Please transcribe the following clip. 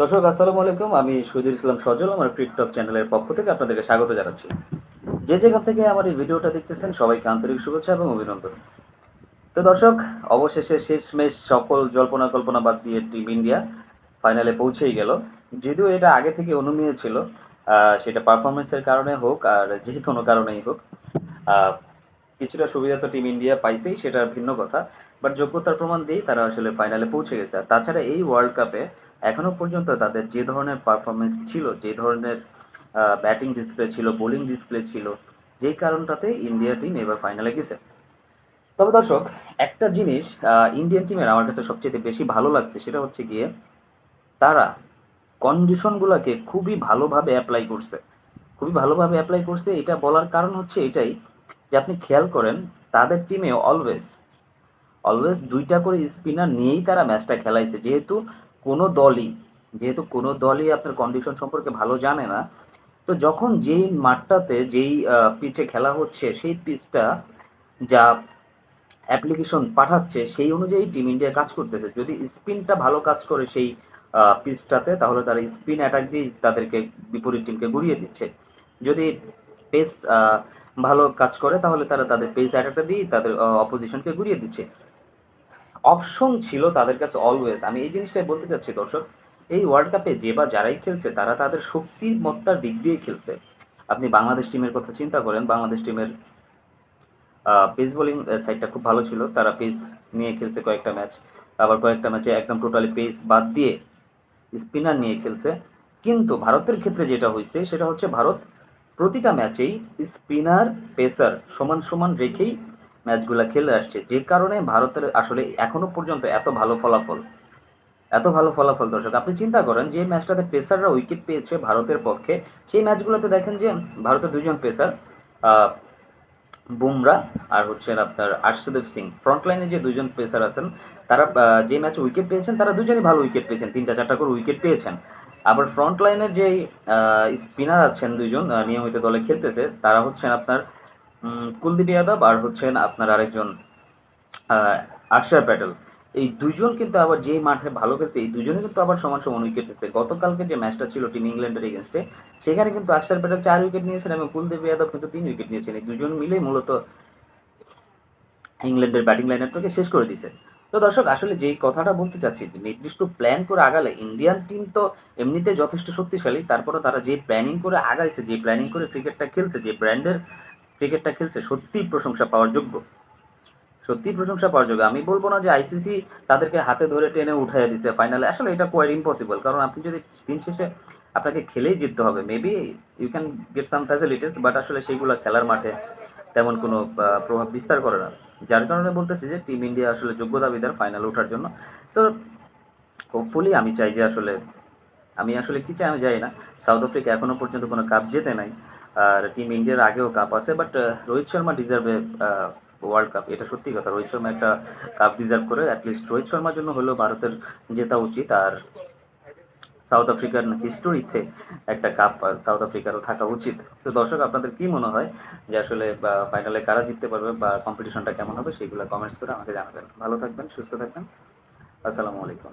দর্শক, আসসালামু আলাইকুম। আমি সুধীর ইসলাম সজল, আমার টিকটক চ্যানেলের পক্ষ থেকে আপনাদেরকে স্বাগত জানাচ্ছি। যে যেখান থেকে আমার এই ভিডিওটা দেখতেছেন, সবাইকে আন্তরিক শুভেচ্ছা এবং অভিনন্দন। তো দর্শক, অবশেষে শেষমেশ সকল জল্পনা কল্পনা বাদ দিয়ে টিম ইন্ডিয়া ফাইনালে পৌঁছেই গেল। যদিও এটা আগে থেকে অনুমেয় ছিল সেটা পারফরমেন্সের কারণে হোক আর যে কোনো কারণেই হোক কিছুটা সুবিধা তো টিম ইন্ডিয়া পাইছেই, সেটা ভিন্ন কথা। বাট যোগ্যতার প্রমাণ দিয়েই তারা আসলে ফাইনালে পৌঁছে গেছে। আর তাছাড়া এই ওয়ার্ল্ড কাপে এখনও পর্যন্ত তাদের যে ধরনের পারফরমেন্স ছিল, যে ধরনের ব্যাটিং ডিসপ্লে ছিল বোলিং ডিসপ্লে ছিল যেই কারণটাতে ইন্ডিয়া টিম এবার ফাইনালে গেছে। তবে দর্শক, একটা জিনিস ইন্ডিয়ান টিমের আমার কাছে সবচেয়ে বেশি ভালো লাগছে, সেটা হচ্ছে গিয়ে তারা কন্ডিশনগুলোকে খুবই ভালোভাবে অ্যাপ্লাই করছে। খুবই ভালোভাবে অ্যাপ্লাই করছে, এটা বলার কারণ হচ্ছে এটাই যে আপনি খেয়াল করেন, তাদের টিমে অলওয়েজ অলওয়েজ দুইটা করে স্পিনার নিয়েই তারা ম্যাচটা খেলাইছে। যেহেতু কোনো দলই, যেহেতু কোনো দলই আপনার কন্ডিশন সম্পর্কে ভালো জানে না, তো যখন যেই মাঠটাতে যেই পিচে খেলা হচ্ছে, সেই পিচটা যা অ্যাপ্লিকেশন পাঠাচ্ছে, সেই অনুযায়ী টিম ইন্ডিয়া কাজ করতেছে। যদি স্পিনটা ভালো কাজ করে সেই পিচটাতে তাহলে তারা স্পিন অ্যাটাক দিয়ে তাদেরকে বিপরীত টিমকে গুড়িয়ে দিচ্ছে। যদি পেস ভালো কাজ করে, তাহলে তারা তাদের পেস অ্যাটাকটা দিয়ে তাদের অপোজিশনকে গুড়িয়ে দিচ্ছে। অপশন ছিল তাদের কাছে অলওয়েজ আমি এই জিনিসটাই বলতে চাচ্ছি দর্শক, এই ওয়ার্ল্ড কাপে যে বা যারাই খেলছে, তারা তাদের শক্তির মত্তার দিক দিয়ে খেলছে। আপনি বাংলাদেশ টিমের কথা চিন্তা করেন, বাংলাদেশ টিমের পেস বোলিং সাইডটা খুব ভালো ছিল। তারা পেস নিয়ে খেলছে কয়েকটা ম্যাচ আবার কয়েকটা ম্যাচে একদম টোটালি পেস বাদ দিয়ে স্পিনার নিয়ে খেলছে। কিন্তু ভারতের ক্ষেত্রে যেটা হয়েছে, সেটা হচ্ছে ভারত প্রতিটা ম্যাচেই স্পিনার পেসার সমান সমান রেখেই ম্যাচগুলা খেলে আসছে। যে কারণে ভারতের আসলে এখনও পর্যন্ত এত ভালো ফলাফল এত ভালো ফলাফল দর্শক আপনি চিন্তা করেন যে ম্যাচটাতে পেসাররা উইকেট পেয়েছে ভারতের পক্ষে সেই ম্যাচগুলোতে দেখেন যে ভারতের দুজন পেসার বুমরা আর হচ্ছেন আপনার আর্শদীপ সিং। ফ্রন্ট লাইনে যে দুজন পেসার আছেন তারা যে ম্যাচে উইকেট পেয়েছেন তারা দুজনই ভালো উইকেট পেয়েছেন তিনটা চারটা করে উইকেট পেয়েছেন। আবার ফ্রন্ট লাইনের যে স্পিনার আছেন দুইজন আহ, নিয়মিত দলে খেলতেছে তারা হচ্ছেন আপনার কুলদীপ যাদব আর হচ্ছেন আপনার আরেকজন আকসার প্যাটেল। এই দুজন কিন্তু আবার যে মাঠে ভালো খেলছে, এই দুজনে কিন্তু আবার সমান সমান উইকেট পেয়েছে গতকালকে যে ম্যাচটা ছিল টিম ইংল্যান্ডের এগেনস্টে সেখানে কিন্তু আকসার প্যাটেল চার উইকেট নিয়েছেন এবং কুলদীপ যাদব কিন্তু তিন উইকেট নিয়েছেন। এই দুজন মিলেই মূলত ইংল্যান্ডের ব্যাটিং লাইনারটাকে শেষ করে দিয়েছে। তো দর্শক, আসলে যেই কথাটা বলতে চাচ্ছি নির্দিষ্ট প্ল্যান করে আগালে ইন্ডিয়ান টিম তো এমনিতে যথেষ্ট শক্তিশালী তারপরে তারা যে প্ল্যানিং করে আগাইছে, যে প্ল্যানিং করে ক্রিকেটটা খেলছে, যে ব্র্যান্ডের ক্রিকেটটা খেলছে, সত্যিই প্রশংসা পাওয়ার যোগ্য। সত্যি প্রশংসা পাওয়ার যোগ্য। আমি বলব না যে আইসিসি তাদেরকে হাতে ধরে টেনে উঠাইয়া দিছে ফাইনালে আসলে এটা কোয়াইট ইম্পসিবল কারণ আপনি যদি দিন শেষে আপনাকে খেলেই জিততে হবে maybe you can get some facilities but আসলে সেইগুলো খেলার মাঠে তেমন কোনো প্রভাব বিস্তার করে না। যার কারণে বলতেছি যে টিম ইন্ডিয়া আসলে যোগ্যতা বিদার ফাইনাল ওঠার জন্য। তো হোপফুলি আমি চাই যে আসলে, আমি আসলে কি চাই আমি জানি না। সাউথ আফ্রিকা এখনও পর্যন্ত কোনো কাপ জেতে নাই। আর টিম ইন্ডিয়ার আগেও কাপ আছে বাট রোহিত শর্মা ডিজার্ভে ওয়ার্ল্ড কাপ এটা সত্যি কথা। রোহিত শর্মা একটা কাপ ডিজার্ভ করে অ্যাটলিস্ট রোহিত শর্মার জন্য হলেও ভারতের জেতা উচিত। আর সাউথ আফ্রিকার হিস্টোরিতে একটা কাপ সাউথ আফ্রিকারও থাকা উচিত। তো দর্শক, আপনাদের কি মনে হয় যে আসলে ফাইনালে কারা জিততে পারবে, বা কম্পিটিশনটা কেমন হবে, সেগুলো কমেন্টস করে আমাকে জানাবেন। ভালো থাকবেন, সুস্থ থাকবেন। আসসালামু আলাইকুম।